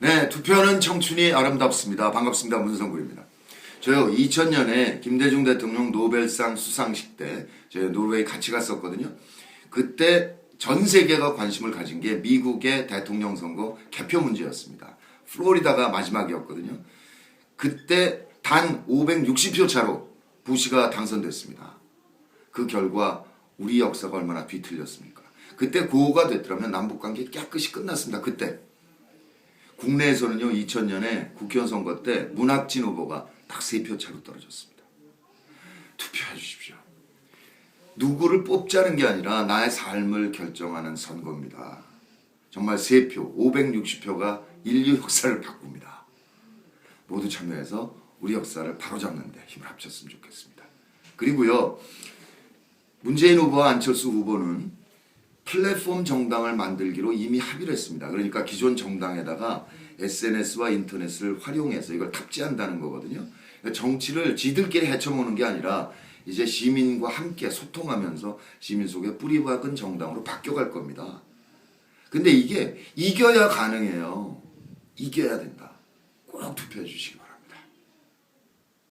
네, 투표는 청춘이 아름답습니다. 반갑습니다. 문성구입니다. 저요, 2000년에 김대중 대통령 노벨상 수상식 때, 저희 노르웨이 같이 갔었거든요. 그때 전 세계가 관심을 가진 게 미국의 대통령 선거 개표 문제였습니다. 플로리다가 마지막이었거든요. 그때 단 560표 차로 부시가 당선됐습니다. 그 결과 우리 역사가 얼마나 뒤틀렸습니까? 그때 고호가 됐더라면 남북관계 깨끗이 끝났습니다. 그때. 국내에서는요 2000년에 국회의원 선거 때 문학진 후보가 딱 세 표 차로 떨어졌습니다. 투표해 주십시오. 누구를 뽑자는 게 아니라 나의 삶을 결정하는 선거입니다. 정말 세 표, 560표가 인류 역사를 바꿉니다. 모두 참여해서 우리 역사를 바로잡는데 힘을 합쳤으면 좋겠습니다. 그리고요 문재인 후보와 안철수 후보는 플랫폼 정당을 만들기로 이미 합의를 했습니다. 그러니까 기존 정당에다가 SNS와 인터넷을 활용해서 이걸 탑재한다는 거거든요. 정치를 지들끼리 헤쳐모는 게 아니라 이제 시민과 함께 소통하면서 시민 속에 뿌리 박은 정당으로 바뀌어갈 겁니다. 근데 이게 이겨야 가능해요. 이겨야 된다. 꼭 투표해 주시기 바랍니다.